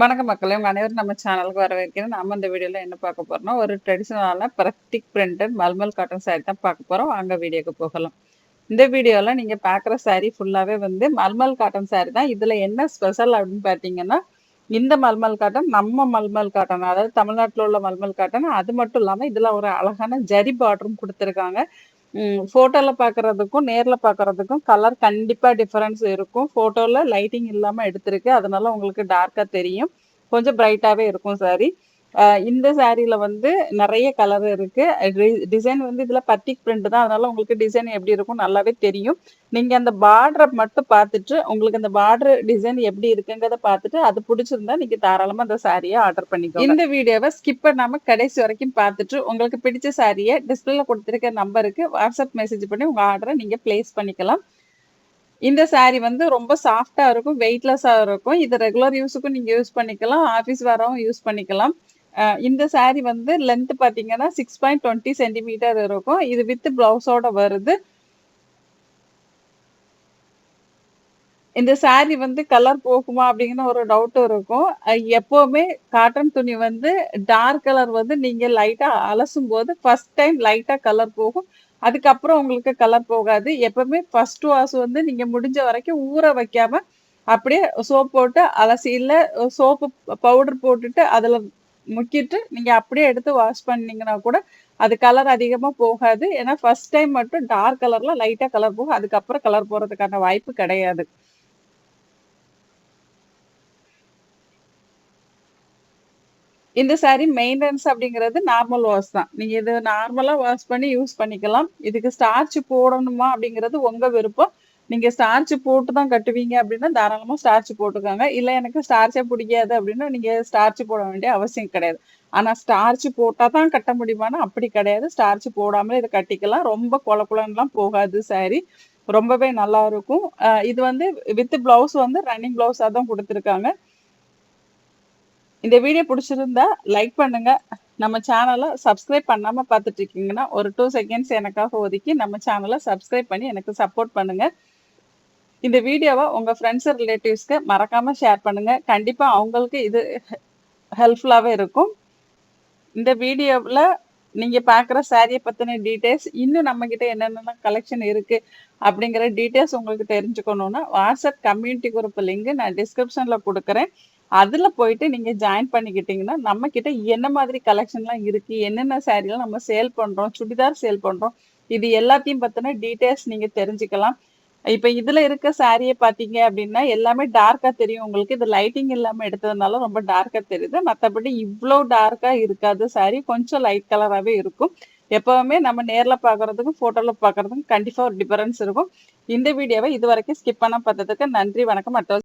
வணக்கம் மக்களே. உங்கள் அனைவரும் நம்ம சேனலுக்கு வரவேற்கிறேன் நம்ம இந்த வீடியோவில் என்ன பார்க்க போறோம்னா ஒரு ட்ரெடிஷ்னலான பிரத்திக் பிரிண்டட் மல்மல் காட்டன் சாரி தான் பார்க்க போறோம். அங்கே வீடியோக்கு போகலாம். இந்த வீடியோவில் நீங்க பார்க்குற சாரி ஃபுல்லாகவே வந்து மல்மல் காட்டன் சாரி தான். இதில் என்ன ஸ்பெஷல் அப்படின்னு பார்த்தீங்கன்னா இந்த மல்மல் காட்டன் நம்ம மல்மல் காட்டன் அதாவது தமிழ்நாட்டில் உள்ள மல்மல் காட்டன் அது மட்டும் இல்லாமல் இதில் ஒரு அழகான ஜரி பார்டரும் கொடுத்துருக்காங்க. ஃபோட்டோவில் பார்க்கறதுக்கும் நேரில் பார்க்கறதுக்கும் கலர் கண்டிப்பாக டிஃப்ரென்ஸ் இருக்கும். ஃபோட்டோவில் லைட்டிங் இல்லாமல் எடுத்திருக்கு. அதனால உங்களுக்கு டார்க்காக தெரியும். கொஞ்சம் ப்ரைட்டாகவே இருக்கும் சாரி இந்த சாரியில வந்து நிறைய கலர் இருக்கு. டிசைன் வந்து இதுல பத்திக் பிரிண்ட் தான். அதனால உங்களுக்கு டிசைன் எப்படி இருக்கும் நல்லாவே தெரியும். நீங்க அந்த பார்டரை மட்டும் பார்த்துட்டு உங்களுக்கு அந்த பார்டர் டிசைன் எப்படி இருக்குங்கிறத பார்த்துட்டு அது பிடிச்சிருந்தா நீங்க தாராளமா அந்த சாரியை ஆர்டர் பண்ணிக்கோ இந்த வீடியோவை ஸ்கிப் பண்ணாம கடைசி வரைக்கும் பார்த்துட்டு உங்களுக்கு பிடிச்ச சாரியை டிஸ்பிளேல கொடுத்துருக்க நம்பருக்கு வாட்ஸ்அப் மெசேஜ் பண்ணி உங்க ஆர்டரை நீங்க பிளேஸ் பண்ணிக்கலாம். இந்த சாரீ வந்து ரொம்ப சாஃப்டாக இருக்கும் வெயிட்லெஸ்ஸாக இருக்கும். இது ரெகுலர் யூஸுக்கும் நீங்க யூஸ் பண்ணிக்கலாம். ஆஃபீஸ் வரவும் யூஸ் பண்ணிக்கலாம். இந்த சாரீ வந்து லென்த் பார்த்தீங்கன்னா சிக்ஸ் பாயிண்ட் டுவெண்ட்டி சென்டிமீட்டர் இருக்கும். இது வித் ப்ளவுஸோட வருது. இந்த சாரீ வந்து கலர் போகுமா அப்படிங்கிற ஒரு டவுட் இருக்கும். எப்போவுமே காட்டன் துணி வந்து டார்க் கலர் வந்து நீங்க லைட்டா அலசும் போது ஃபர்ஸ்ட் டைம் லைட்டா கலர் போகும். அதுக்கப்புறம் உங்களுக்கு கலர் போகாது. எப்பவுமே ஃபர்ஸ்ட் வாஷ் வந்து நீங்க முடிஞ்ச வரைக்கும் ஊற வைக்காம அப்படியே சோப் போட்டு அலசி இல்லை சோப்பு பவுடர் போட்டுட்டு அதில் முக்கிட்டு நீங்க அப்படியே எடுத்து வாஷ் பண்ணீங்கன்னா கூட அது கலர் அதிகமா போகாது. ஏன்னா ஃபர்ஸ்ட் டைம் மட்டும் டார்க் கலர்ல லைட்டா கலர் போகும். அதுக்கப்புறம் கலர் போகிறதுக்கான வாய்ப்பு கிடையாது. இந்த சாரி மெயின்டெனன்ஸ் அப்படிங்கிறது நார்மல் வாஷ் தான். நீங்க இது நார்மலா வாஷ் பண்ணி யூஸ் பண்ணிக்கலாம். இதுக்கு ஸ்டார்ச் போடணுமா அப்படிங்கிறது உங்க விருப்பம். நீங்க ஸ்டார்ச் போட்டு தான் கட்டுவீங்க அப்படின்னா தாராளமா ஸ்டார்ச் போட்டுக்கோங்க. இல்ல எனக்கு ஸ்டார்ச்சே பிடிக்காது அப்படின்னா நீங்க ஸ்டார்ச் போட வேண்டிய அவசியம் கிடையாது. ஆனா ஸ்டார்ச் போட்டா தான் கட்ட முடியுமானா அப்படி கிடையாது. ஸ்டார்ச் போடாமலே இதை கட்டிக்கலாம். ரொம்ப கொல குலன்லாம் போகாது சாரி ரொம்பவே நல்லா இருக்கும். இது வந்து வித் பிளவுஸ் வந்து ரன்னிங் பிளவுஸா தான் கொடுத்துருக்காங்க. இந்த வீடியோ பிடிச்சிருந்தா லைக் பண்ணுங்க. நம்ம சேனலை சப்ஸ்கிரைப் பண்ணாம பார்த்துட்டு இருக்கீங்கன்னா ஒரு டூ செகண்ட்ஸ் எனக்காக ஒதுக்கி நம்ம சேனலை சப்ஸ்கிரைப் பண்ணி எனக்கு சப்போர்ட் பண்ணுங்க. இந்த வீடியோவை உங்க ஃப்ரெண்ட்ஸ் ரிலேட்டிவ்ஸ்க்கு மறக்காம ஷேர் பண்ணுங்க. கண்டிப்பா அவங்களுக்கு இது ஹெல்ப்ஃபுல்லாகவே இருக்கும். இந்த வீடியோவில் நீங்கள் பார்க்குற சாரியை பற்றின டீட்டெயில்ஸ் இன்னும் நம்மக்கிட்ட என்னென்ன கலெக்ஷன் இருக்குது அப்படிங்கிற டீட்டெயில்ஸ் உங்களுக்கு தெரிஞ்சுக்கணுன்னா வாட்ஸ்அப் கம்யூனிட்டி குரூப் லிங்க் நான் டிஸ்கிரிப்ஷனில் கொடுக்குறேன். அதில் போயிட்டு நீங்கள் ஜாயின் பண்ணிக்கிட்டிங்கன்னா நம்மக்கிட்ட என்ன மாதிரி கலெக்ஷன்லாம் இருக்குது என்னென்ன சாரீலாம் நம்ம சேல் பண்ணுறோம் சுடிதார் சேல் பண்ணுறோம் இது எல்லாத்தையும் பற்றின டீட்டெயில்ஸ் நீங்கள் தெரிஞ்சுக்கலாம். இப்ப இதுல இருக்க சாரியை பாத்தீங்க அப்படின்னா எல்லாமே டார்க்கா தெரியும் உங்களுக்கு. இது லைட்டிங் இல்லாம எடுத்ததுனால ரொம்ப டார்க்கா தெரியுது. மத்தபடி இவ்வளவு டார்க்கா இருக்காது சாரி கொஞ்சம் லைட் கலராகவே இருக்கும். எப்பவுமே நம்ம நேர்ல பாக்குறதுக்கும் போட்டோல பாக்குறதுக்கும் கண்டிப்பா ஒரு டிஃபரன்ஸ் இருக்கும். இந்த வீடியோவை இது வரைக்கும் ஸ்கிப் பண்ண பார்த்ததுக்கு நன்றி வணக்கம். மற்ற